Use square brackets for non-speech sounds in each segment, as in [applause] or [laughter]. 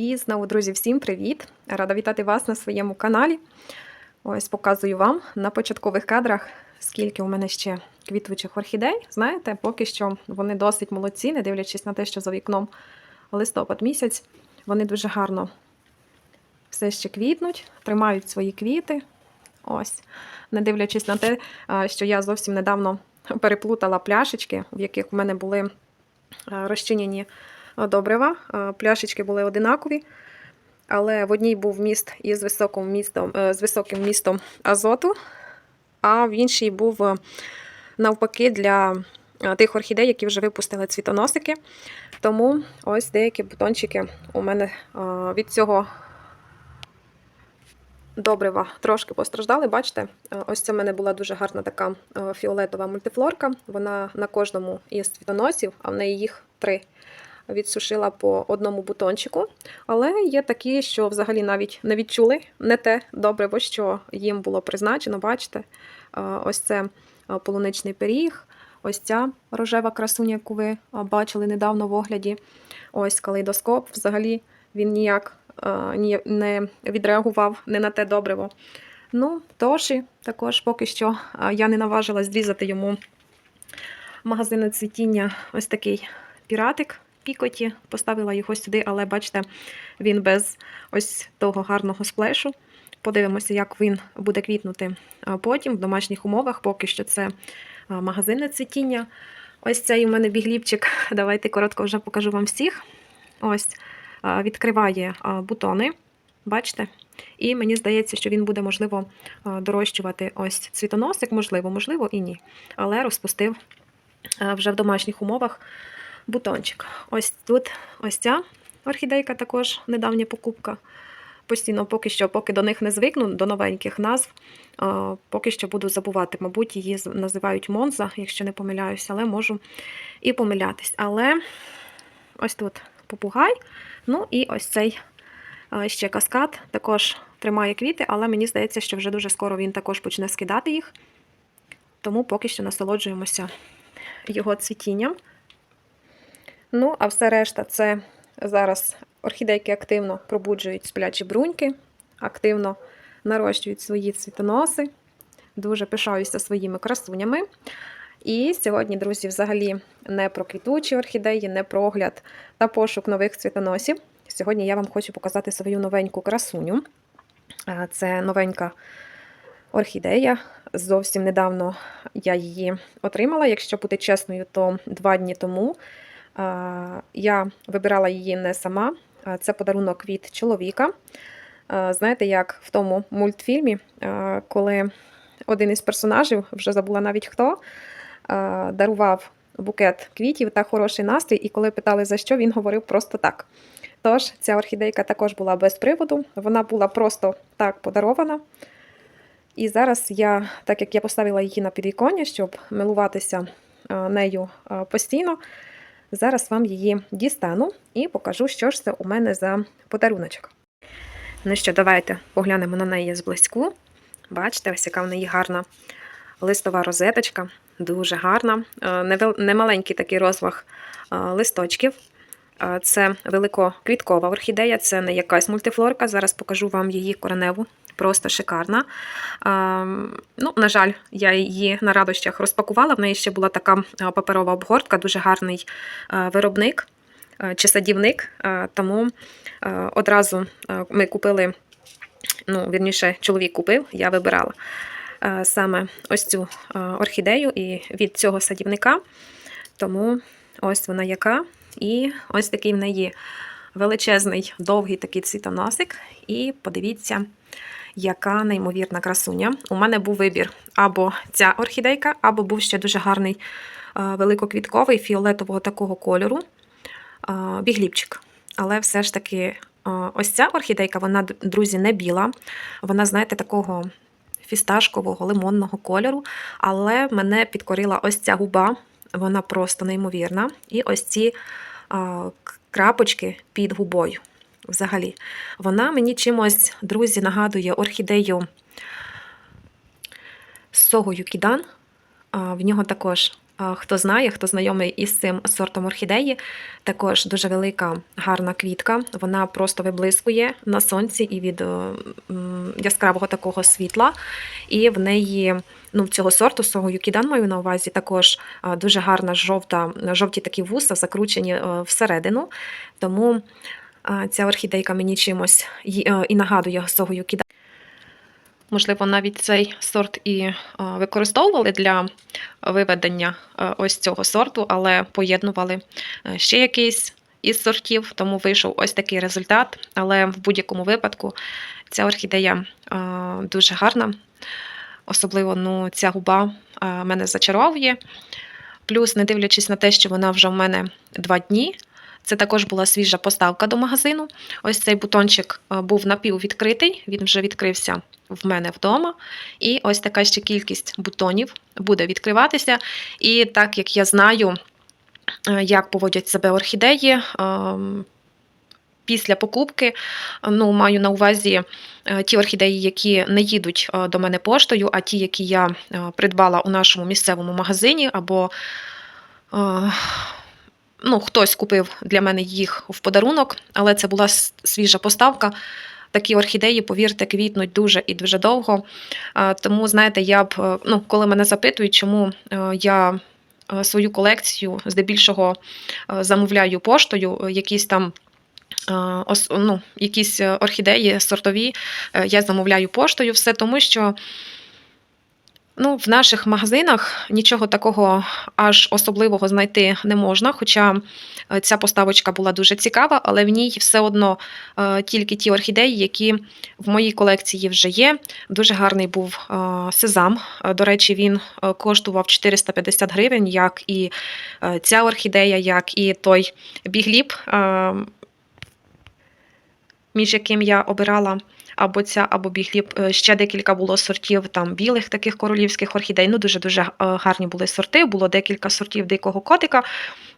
І знову, друзі, всім привіт! Рада вітати вас на своєму каналі. Ось показую вам на початкових кадрах, скільки у мене ще квітучих орхідей. Знаєте, поки що вони досить молодці, не дивлячись на те, що за вікном листопад місяць. Вони дуже гарно все ще квітнуть, тримають свої квіти. Ось, не дивлячись на те, що я зовсім недавно переплутала пляшечки, в яких у мене були розчинені добрива. Пляшечки були одинакові, але в одній був міст із високим містом, е, з високим містом азоту, а в іншій був е, навпаки для е, тих орхідей, які вже випустили цвітоносики. Тому ось деякі бутончики у мене від цього добрива трошки постраждали. Бачите, ось це в мене була дуже гарна така фіолетова мультифлорка. Вона на кожному із цвітоносів, а в неї їх три. Відсушила по одному бутончику. Але є такі, що взагалі навіть не відчули не те добриво, що їм було призначено. Бачите, ось це полуничний пиріг, ось ця рожева красуня, яку ви бачили недавно в огляді. Ось калейдоскоп. Взагалі він ніяк не відреагував не на те добриво. Ну, Тоші також поки що я не наважилась зрізати йому магазинне цвітіння ось такий піратик пікоті. Поставила його сюди, але бачите, він без ось того гарного сплешу. Подивимося, як він буде квітнути потім в домашніх умовах. Поки що це магазинне цвітіння. Ось цей у мене бігліпчик. [laughs] Давайте коротко вже покажу вам всіх. Ось відкриває бутони. Бачите? І мені здається, що він буде, можливо, дорощувати ось цвітоносик, можливо, можливо, і ні. Але розпустив вже в домашніх умовах бутончик. Ось тут ось ця орхідейка також недавня покупка. Постійно, поки що, поки до них не звикну, до новеньких назв, поки що буду забувати. Мабуть, її називають Монза, якщо не помиляюся, але можу і помилятись. Але ось тут попугай. Ну і ось цей ще каскад також тримає квіти, але мені здається, що вже дуже скоро він також почне скидати їх. Тому поки що насолоджуємося його цвітінням. Ну, а все решта це зараз орхідейки активно пробуджують сплячі бруньки, активно нарощують свої цвітоноси. Дуже пишаюся своїми красунями. І сьогодні, друзі, взагалі не про квітучі орхідеї, не про огляд та пошук нових цвітоносів. Сьогодні я вам хочу показати свою новеньку красуню. Це новенька орхідея. Зовсім недавно я її отримала. Якщо бути чесною, то два дні тому я вибирала її не сама. Це подарунок від чоловіка. Знаєте, як в тому мультфільмі, коли один із персонажів, вже забула навіть хто, дарував букет квітів та хороший настрій, і коли питали за що, він говорив просто так. Тож ця орхідейка також була без приводу, вона була просто так подарована. І зараз я, так як я поставила її на підвіконня, щоб милуватися нею постійно, зараз вам її дістану і покажу, що ж це у мене за подаруночок. Ну що, давайте поглянемо на неї зблизьку. Бачите, ось яка в неї гарна листова розеточка, дуже гарна. Е, Немаленький такий розваг е, листочків. Е, Це великоквіткова орхідея, це не якась мультифлорка. Зараз покажу вам її кореневу. Просто шикарна. Ем, Ну, на жаль, я її на радощах розпакувала. В неї ще була така е, паперова обгортка, дуже гарний е, виробник е, чи садівник. Тому одразу ми купили, ну, вірніше, чоловік купив, я вибирала саме ось цю орхідею і від цього садівника. Тому ось вона яка. І ось такий в неї величезний, довгий такий цвітоносик. І подивіться, яка неймовірна красуня. У мене був вибір або ця орхідейка, або був ще дуже гарний е, великоквітковий фіолетового такого кольору е, бігліпчик. Але все ж таки, е, ось ця орхідейка, вона, друзі, не біла. Вона, знаєте, такого фісташкового, лимонного кольору. Але мене підкорила ось ця губа, вона просто неймовірна. І ось ці крапочки під губою. Взагалі, вона мені чимось, друзі, нагадує орхідею согою кідан. В нього також Хто знає, хто знайомий із цим сортом орхідеї, також дуже велика гарна квітка. Вона просто виблискує на сонці і від е, яскравого такого світла. І в неї, ну, в цього сорту, свого юкідан маю на увазі, також дуже гарна жовта, жовті такі вуса, закручені е, всередину. Тому ця орхідейка мені чимось е, і нагадує свого юкідан. Можливо, навіть цей сорт і е, використовували для виведення е, ось цього сорту, але поєднували ще якийсь із сортів, тому вийшов ось такий результат. Але в будь-якому випадку ця орхідея дуже гарна. Особливо ну, ця губа мене зачаровує. Плюс, не дивлячись на те, що вона вже в мене два дні. Це також була свіжа поставка до магазину. Ось цей бутончик е, був напіввідкритий, він вже відкрився в мене вдома. І ось така ще кількість бутонів буде відкриватися. І так як я знаю, е, як поводять себе орхідеї. ем, Після покупки ну, маю на увазі е, ті орхідеї, які не їдуть е, до мене поштою, а ті, які я е, придбала у нашому місцевому магазині, або е, ну, хтось купив для мене їх в подарунок, але це була свіжа поставка. Такі орхідеї, повірте, квітнуть дуже і дуже довго. Тому, знаєте, я б, е, ну, коли мене запитують, чому е, я е, свою колекцію здебільшого замовляю поштою, якісь там. Ну, якісь орхідеї сортові я замовляю поштою, все тому що ну, в наших магазинах нічого такого аж особливого знайти не можна. Хоча е, ця поставочка була дуже цікава, але в ній все одно е, тільки ті орхідеї, які в моїй колекції вже є. Дуже гарний був е, сезам. До речі, він коштував 450 гривень, як і ця орхідея, як і той бігліп, е, між яким я обирала або ця, або бігліп. Е, Ще декілька було сортів там білих таких королівських орхідей. Ну, дуже-дуже е, гарні були сорти. Було декілька сортів дикого котика.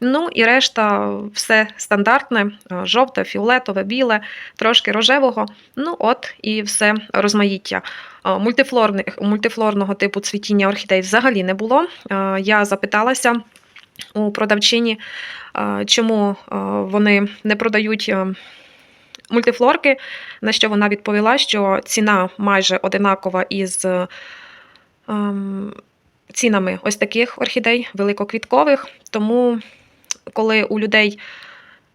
Ну і решта все стандартне: е, жовте, фіолетове, біле, трошки рожевого. Ну, от і все розмаїття. Мультифлорного типу цвітіння орхідей взагалі не було. Я запиталася у продавчині, чому вони не продають. Е, Мультифлорки, на що вона відповіла, що ціна майже одинакова із е, ем, цінами ось таких орхідей великоквіткових. Тому, коли у людей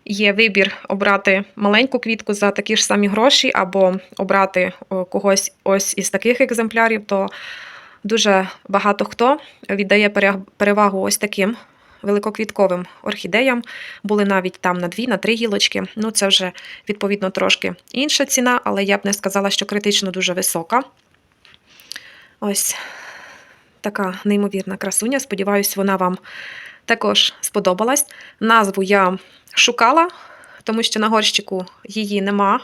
є вибір обрати маленьку квітку за такі ж самі гроші, або обрати когось ось із таких екземплярів, то дуже багато хто віддає перевагу ось таким великоквітковим орхідеям. Були навіть там на дві, на три гілочки. Ну, це вже відповідно трошки інша ціна, але я б не сказала, що критично дуже висока. Ось така неймовірна красуня. Сподіваюсь, вона вам також сподобалась. Назву я шукала, тому що на горщику її нема,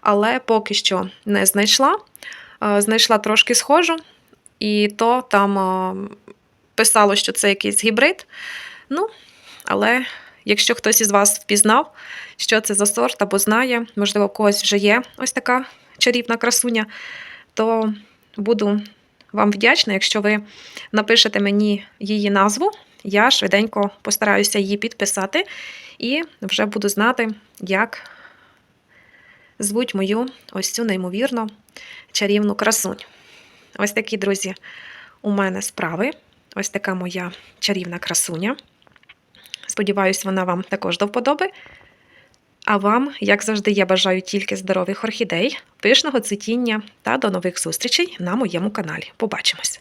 але поки що не знайшла. Е, Знайшла трошки схожу, і то там е, писало, що це якийсь гібрид. Ну, але якщо хтось із вас впізнав, що це за сорт або знає, можливо, у когось вже є ось така чарівна красуня, то буду вам вдячна, якщо ви напишете мені її назву. Я швиденько постараюся її підписати і вже буду знати, як звуть мою ось цю неймовірно чарівну красунь. Ось такі, друзі, у мене справи. Ось така моя чарівна красуня. Сподіваюсь, вона вам також до вподоби. А вам, як завжди, я бажаю тільки здорових орхідей, пишного цвітіння та до нових зустрічей на моєму каналі. Побачимось!